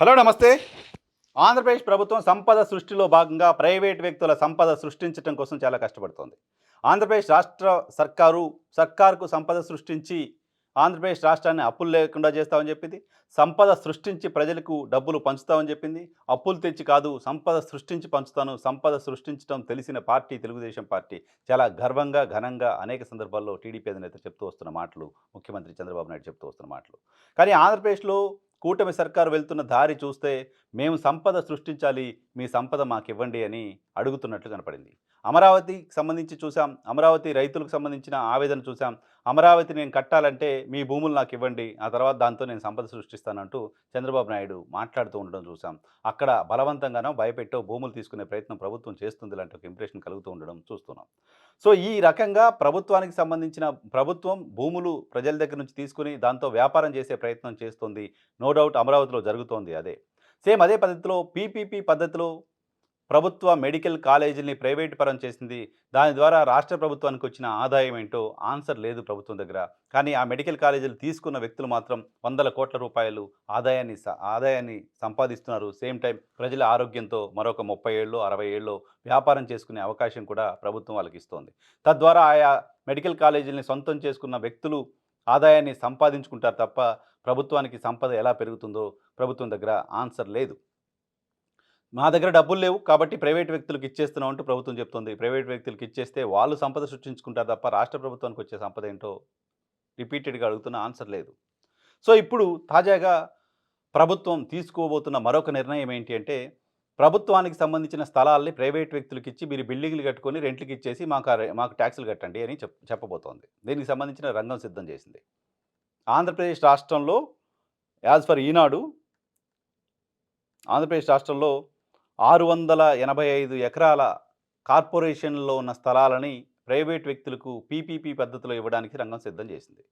Hello నమస్తే. ఆంధ్రప్రదేశ్ ప్రభుత్వం సంపద సృష్టిలో భాగంగా ప్రైవేట్ వ్యక్తుల సంపద సృష్టించడం కోసం చాలా కష్టపడుతోంది. ఆంధ్రప్రదేశ్ రాష్ట్ర సర్కారు సర్కారుకు సంపద సృష్టించి ఆంధ్రప్రదేశ్ రాష్ట్రాన్ని అప్పులు లేకుండా చేస్తామని చెప్పింది. సంపద సృష్టించి ప్రజలకు డబ్బులు పంచుతామని చెప్పింది. అప్పులు తెచ్చి కాదు సంపద సృష్టించి పంచుతాను సంపద సృష్టించడం తెలిసిన పార్టీ తెలుగుదేశం పార్టీ. చాలా గర్వంగా ఘనంగా అనేక సందర్భాల్లో టీడీపీ అధినేత చెప్తూ వస్తున్న మాటలు ముఖ్యమంత్రి చంద్రబాబు నాయుడు చెప్తూ వస్తున్న మాటలు. కానీ ఆంధ్రప్రదేశ్లో కూటమి సర్కారు వెళ్తున్న దారి చూస్తే మేము సంపద సృష్టించాలి మీ సంపద మాకు ఇవ్వండి అని అడుగుతున్నట్లు కనపడింది. అమరావతికి సంబంధించి చూసాం అమరావతి రైతులకు సంబంధించిన ఆవేదన చూసాం అమరావతి నేను కట్టాలంటే మీ భూములు నాకు ఇవ్వండి ఆ తర్వాత దాంతో నేను సంపద సృష్టిస్తానంటూ చంద్రబాబు నాయుడు మాట్లాడుతూ ఉండడం చూసాం అక్కడ బలవంతంగానో భయపెట్టో భూములు తీసుకునే ప్రయత్నం ప్రభుత్వం చేస్తుంది లాంటి ఒక ఇంప్రెషన్ కలుగుతూ ఉండడం చూస్తున్నాం. సో ఈ రకంగా ప్రభుత్వానికి సంబంధించిన ప్రభుత్వం భూములు ప్రజల దగ్గర నుంచి తీసుకుని దాంతో వ్యాపారం చేసే ప్రయత్నం చేస్తుంది. నో డౌట్ అమరావతిలో జరుగుతోంది అదే. సేమ్ అదే పద్ధతిలో పీపీపీ పద్ధతిలో ప్రభుత్వ మెడికల్ కాలేజీని ప్రైవేట్ పరం చేసింది. దాని ద్వారా రాష్ట్ర ప్రభుత్వానికి వచ్చిన ఆదాయం ఏంటో ఆన్సర్ లేదు ప్రభుత్వం దగ్గర. కానీ ఆ మెడికల్ కాలేజీలు తీసుకున్న వ్యక్తులు మాత్రం వందల కోట్ల రూపాయలు ఆదాయాన్ని స- ఆదాయాన్ని సంపాదిస్తున్నారు. సేమ్ టైం ప్రజల ఆరోగ్యంతో మరొక ముప్పై ఏళ్ళు అరవై ఏళ్ళు వ్యాపారం చేసుకునే అవకాశం కూడా ప్రభుత్వం వాళ్ళకి ఇస్తోంది. తద్వారా ఆయా మెడికల్ కాలేజీలని సొంతం చేసుకున్న వ్యక్తులు ఆదాయాన్ని సంపాదించుకుంటారు తప్ప ప్రభుత్వానికి సంపద ఎలా పెరుగుతుందో ప్రభుత్వం దగ్గర ఆన్సర్ లేదు. మా దగ్గర డబ్బులు లేవు కాబట్టి ప్రైవేట్ వ్యక్తులకు ఇచ్చేస్తున్నాం అంటూ ప్రభుత్వం చెప్తుంది. ప్రైవేట్ వ్యక్తులకు ఇచ్చేస్తే వాళ్ళు సంపద సృష్టించుకుంటారు తప్ప రాష్ట్ర ప్రభుత్వానికి వచ్చే సంపద ఏంటో రిపీటెడ్గా అడుగుతున్న ఆన్సర్ లేదు. సో ఇప్పుడు తాజాగా ప్రభుత్వం తీసుకోబోతున్న మరొక నిర్ణయం ఏంటి అంటే ప్రభుత్వానికి సంబంధించిన స్థలాల్ని ప్రైవేట్ వ్యక్తులకు ఇచ్చి మీరు బిల్డింగ్లు కట్టుకొని రెంట్లకి ఇచ్చేసి మాకు మాకు ట్యాక్సులు కట్టండి అని చెప్ చెప్పబోతోంది. దీనికి సంబంధించిన రంగం సిద్ధం చేసింది. ఆంధ్రప్రదేశ్ రాష్ట్రంలో యాజ్ ఫర్ ఈనాడు ఆంధ్రప్రదేశ్ రాష్ట్రంలో ఆరు వందల ఎనభై ఐదు ఎకరాల కార్పొరేషన్లో ఉన్న స్థలాలని ప్రైవేట్ వ్యక్తులకు పీపీపీ పద్ధతిలో ఇవ్వడానికి రంగం సిద్ధం చేసింది.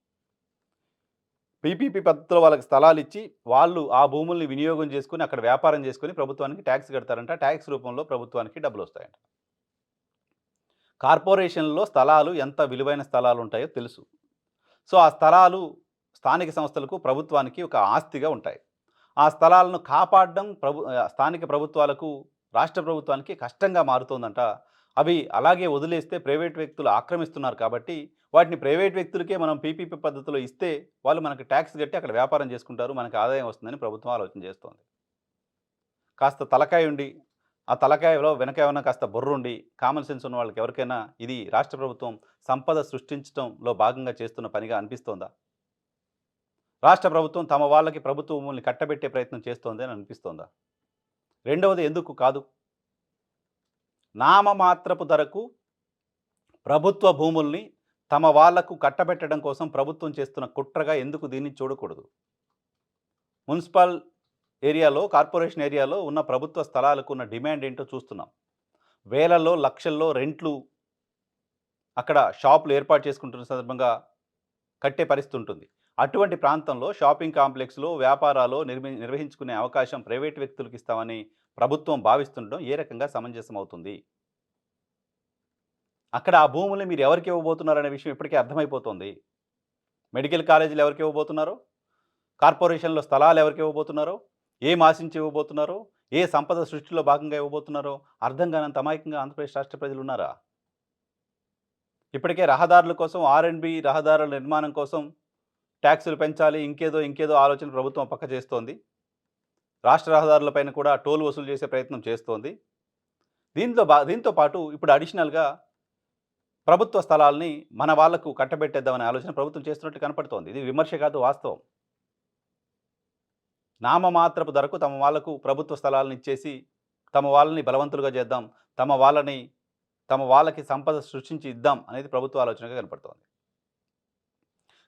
పీపీపీ పద్ధతిలో వాళ్ళకి స్థలాలు ఇచ్చి వాళ్ళు ఆ భూముల్ని వినియోగం చేసుకుని అక్కడ వ్యాపారం చేసుకుని ప్రభుత్వానికి ట్యాక్స్ కడతారంట. ట్యాక్స్ రూపంలో ప్రభుత్వానికి డబ్బులు వస్తాయంట కార్పొరేషన్లో స్థలాలు ఎంత విలువైన స్థలాలు ఉంటాయో తెలుసు. సో ఆ స్థలాలు స్థానిక సంస్థలకు ప్రభుత్వానికి ఒక ఆస్తిగా ఉంటాయి. ఆ స్థలాలను కాపాడడం ప్రభు స్థానిక ప్రభుత్వాలకు రాష్ట్ర ప్రభుత్వానికి కష్టంగా మారుతోందంట. అవి అలాగే వదిలేస్తే ప్రైవేట్ వ్యక్తులు ఆక్రమిస్తున్నారు కాబట్టి వాటిని ప్రైవేట్ వ్యక్తులకే మనం పీపీపీ పద్ధతిలో ఇస్తే వాళ్ళు మనకు ట్యాక్స్ కట్టి అక్కడ వ్యాపారం చేసుకుంటారు మనకి ఆదాయం వస్తుందని ప్రభుత్వం ఆలోచన చేస్తోంది. కాస్త తలకాయ ఉండి ఆ తలకాయలో వెనక ఏమైనా కాస్త బొర్రుండి కామన్ సెన్స్ ఉన్న వాళ్ళకి ఎవరికైనా ఇది రాష్ట్ర ప్రభుత్వం సంపద సృష్టించడంలో భాగంగా చేస్తున్న పనిగా అనిపిస్తోందా? రాష్ట్ర ప్రభుత్వం తమ వాళ్ళకి ప్రభుత్వ భూముల్ని కట్టబెట్టే ప్రయత్నం చేస్తోంది అని అనిపిస్తోందా? రెండవది ఎందుకు కాదు? నామమాత్రపు ధరకు ప్రభుత్వ భూముల్ని తమ వాళ్ళకు కట్టబెట్టడం కోసం ప్రభుత్వం చేస్తున్న కుట్రగా ఎందుకు దీన్ని చూడకూడదు? మున్సిపల్ ఏరియాలో కార్పొరేషన్ ఏరియాలో ఉన్న ప్రభుత్వ స్థలాలకు ఉన్న డిమాండ్ ఏంటో చూస్తున్నాం. వేలల్లో లక్షల్లో రెంట్లు అక్కడ షాపులు ఏర్పాటు చేసుకుంటున్న సందర్భంగా కట్టే పరిస్థితి ఉంటుంది. అటువంటి ప్రాంతంలో షాపింగ్ కాంప్లెక్స్లో వ్యాపారాలు నిర్మి నిర్వహించుకునే అవకాశం ప్రైవేట్ వ్యక్తులకు ఇస్తామని ప్రభుత్వం భావిస్తుండడం ఏ రకంగా సమంజసం అవుతుంది అక్కడ ఆ భూములు మీరు ఎవరికి ఇవ్వబోతున్నారనే విషయం ఇప్పటికే అర్థమైపోతుంది. మెడికల్ కాలేజీలు ఎవరికి ఇవ్వబోతున్నారు? కార్పొరేషన్లో స్థలాలు ఎవరికి ఇవ్వబోతున్నారో? ఏం ఆశించి ఇవ్వబోతున్నారో? ఏ సంపద సృష్టిలో భాగంగా ఇవ్వబోతున్నారో? అర్థం కానంత అమాయకంగా ఆంధ్రప్రదేశ్ రాష్ట్ర ప్రజలు ఉన్నారా? ఇప్పటికే రహదారుల కోసం ఆర్ అండ్ బి రహదారుల నిర్మాణం కోసం ట్యాక్సులు పెంచాలి ఇంకేదో ఇంకేదో ఆలోచన ప్రభుత్వం పక్క చేస్తోంది. రాష్ట్ర రహదారులపైన కూడా టోల్ వసూలు చేసే ప్రయత్నం చేస్తోంది. దీంతో బా దీంతో పాటు ఇప్పుడు అడిషనల్గా ప్రభుత్వ స్థలాల్ని మన వాళ్ళకు కట్టబెట్టేద్దామనే ఆలోచన ప్రభుత్వం చేస్తున్నట్టు కనపడుతోంది. ఇది విమర్శ కాదు వాస్తవం. నామమాత్రపు ధరకు తమ వాళ్ళకు ప్రభుత్వ స్థలాలను ఇచ్చేసి తమ వాళ్ళని బలవంతులుగా చేద్దాం తమ వాళ్ళని తమ వాళ్ళకి సంపద సృష్టించి ఇద్దాం అనేది ప్రభుత్వ ఆలోచనగా కనపడుతోంది.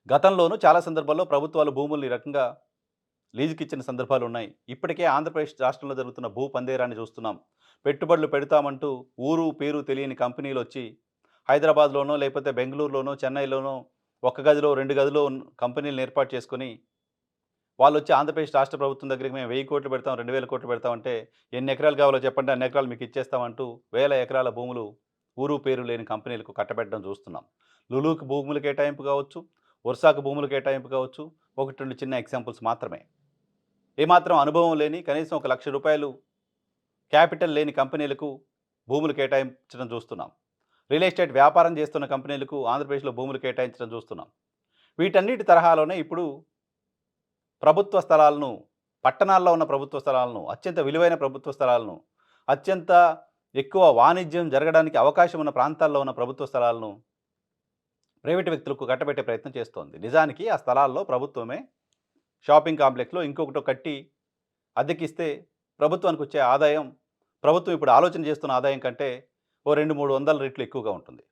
గతంలోనూ చాలా సందర్భాల్లో ప్రభుత్వాలు భూముల్ని రకంగా లీజుకి ఇచ్చిన సందర్భాలు ఉన్నాయి ఇప్పటికే ఆంధ్రప్రదేశ్ రాష్ట్రంలో జరుగుతున్న భూ పందేరాన్ని చూస్తున్నాం. పెట్టుబడులు పెడతామంటూ ఊరు పేరు తెలియని కంపెనీలు వచ్చి హైదరాబాద్లోనో లేకపోతే బెంగళూరులోనో చెన్నైలోనో ఒక గదిలో రెండు గదిలో కంపెనీలను ఏర్పాటు చేసుకొని వాళ్ళు వచ్చి ఆంధ్రప్రదేశ్ రాష్ట్ర ప్రభుత్వం దగ్గరికి మేము వెయ్యి కోట్లు పెడతాం రెండు వేల కోట్లు పెడతామంటే ఎన్ని ఎకరాలు కావాలో చెప్పండి అన్ని ఎకరాలు మీకు ఇచ్చేస్తామంటూ వేల ఎకరాల భూములు ఊరు పేరు లేని కంపెనీలకు కట్టబెట్టడం చూస్తున్నాం. లులుకు భూములు కేటాయింపు కావచ్చు వరుసాకు భూములు కేటాయింపు కావచ్చు. ఒకటి రెండు చిన్న ఎగ్జాంపుల్స్ మాత్రమే. ఏమాత్రం అనుభవం లేని కనీసం ఒక లక్ష రూపాయలు క్యాపిటల్ లేని కంపెనీలకు భూములు కేటాయించడం చూస్తున్నాం. రియల్ ఎస్టేట్ వ్యాపారం చేస్తున్న కంపెనీలకు ఆంధ్రప్రదేశ్లో భూములు కేటాయించడం చూస్తున్నాం. వీటన్నిటి తరహాలోనే ఇప్పుడు ప్రభుత్వ స్థలాలను పట్టణాల్లో ఉన్న ప్రభుత్వ స్థలాలను అత్యంత విలువైన ప్రభుత్వ స్థలాలను అత్యంత ఎక్కువ వాణిజ్యం జరగడానికి అవకాశం ఉన్న ప్రాంతాల్లో ఉన్న ప్రభుత్వ స్థలాలను ప్రైవేటు వ్యక్తులకు కట్టబెట్టే ప్రయత్నం చేస్తోంది. నిజానికి ఆ స్థలాల్లో ప్రభుత్వమే షాపింగ్ కాంప్లెక్స్లో ఇంకొకటి కట్టి అద్దెకిస్తే ప్రభుత్వానికి వచ్చే ఆదాయం ప్రభుత్వం ఇప్పుడు ఆలోచన చేస్తున్న ఆదాయం కంటే ఓ రెండు మూడు వందల రెట్లు ఎక్కువగా ఉంటుంది.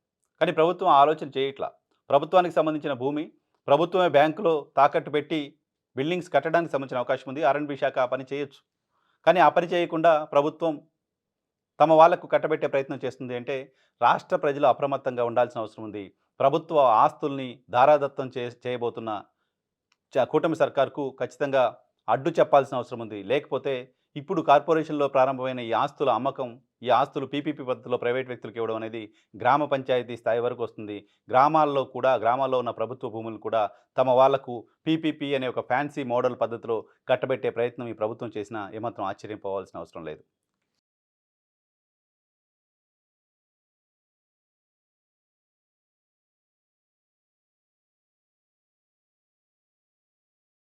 కానీ ప్రభుత్వం ఆ ఆలోచన చేయట్లా. ప్రభుత్వానికి సంబంధించిన భూమి ప్రభుత్వమే బ్యాంకులో తాకట్టు పెట్టి బిల్డింగ్స్ కట్టడానికి సంబంధించిన అవకాశం ఉంది. ఆర్ఎండ్బి శాఖ ఆ పని చేయొచ్చు. కానీ ఆ పని చేయకుండా ప్రభుత్వం తమ వాళ్ళకు కట్టబెట్టే ప్రయత్నం చేస్తుంది అంటే రాష్ట్ర ప్రజలు అప్రమత్తంగా ఉండాల్సిన అవసరం ఉంది. ప్రభుత్వ ఆస్తుల్ని ధారాదత్తం చే చేయబోతున్న చ- కూటమి సర్కార్కు ఖచ్చితంగా అడ్డు చెప్పాల్సిన అవసరం ఉంది. లేకపోతే ఇప్పుడు కార్పొరేషన్లో ప్రారంభమైన ఈ ఆస్తుల అమ్మకం ఈ ఆస్తులు పీపీపీ పద్ధతిలో ప్రైవేట్ వ్యక్తులకు ఇవ్వడం అనేది గ్రామ పంచాయతీ స్థాయి వరకు వస్తుంది. గ్రామాల్లో కూడా గ్రామాల్లో ఉన్న ప్రభుత్వ భూములు కూడా తమ వాళ్ళకు పీపీపీ అనే ఒక ఫ్యాన్సీ మోడల్ పద్ధతిలో కట్టబెట్టే ప్రయత్నం ఈ ప్రభుత్వం చేసినా ఏమాత్రం ఆశ్చర్యం పోవాల్సిన అవసరం లేదు.